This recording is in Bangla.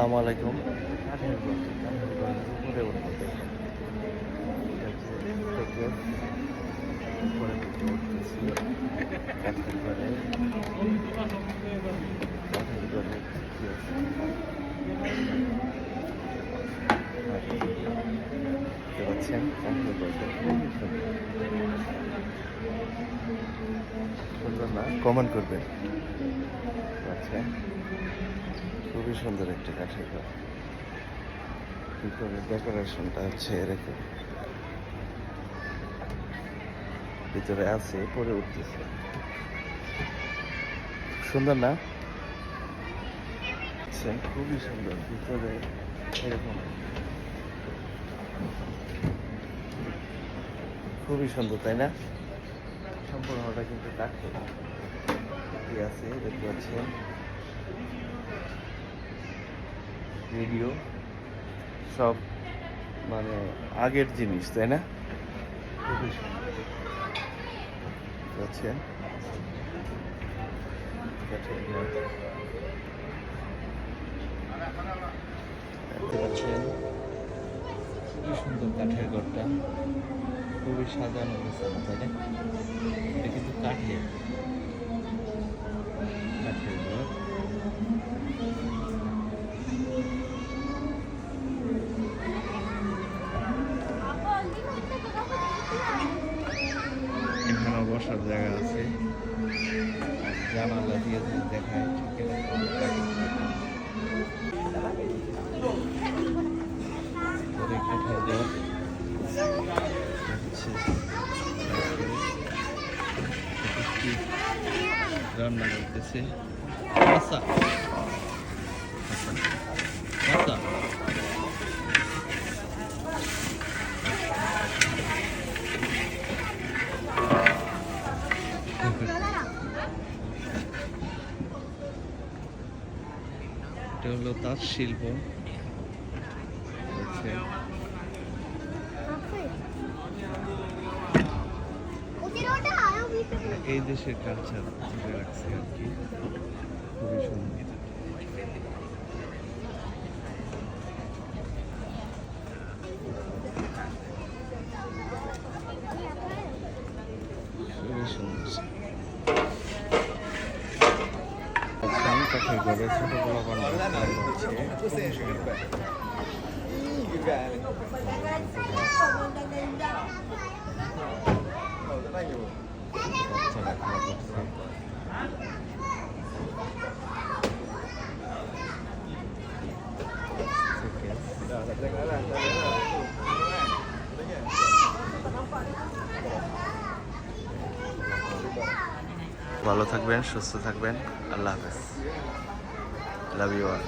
আসসালামু আলাইকুম। পাচ্ছেন না কমেন্ট করবেন। আচ্ছা। খুবই সুন্দর একটি কাঠের ঘর। ভিতরে ডেকোরেশনটা হচ্ছে এরকম। ভিতরে আছে পরে উঠতেছে। সুন্দর না? আচ্ছা খুবই সুন্দর। ভিতরে এরকম। খুবই সুন্দর, তাই না? সম্পূর্ণটা কিন্তু কাঠের। আছে, দেখতে পাচ্ছেন? রেডিও, সব মানে আগের জিনিস, তাই না? খুবই সুন্দর দেখতে পাচ্ছেন? খুবই সুন্দর কাঠের ঘরটা। খুবই সাজানো তাই না? এটা কিন্তু কাঠের। বসার জায়গা আছে। জানালা দিয়ে যদি দেখায় একটি রান্না করতেছে। আচ্ছা আচ্ছা এটা হলো তাঁত শিল্প। এই দেশের কালচার রাখছে আর কি। আমি কাছে ঘরে ছোট বলা করছে বাচ্চারা খেলা করছে ভালো থাকবেন সুস্থ থাকবেন আল্লাহ হাফেজ Love you all.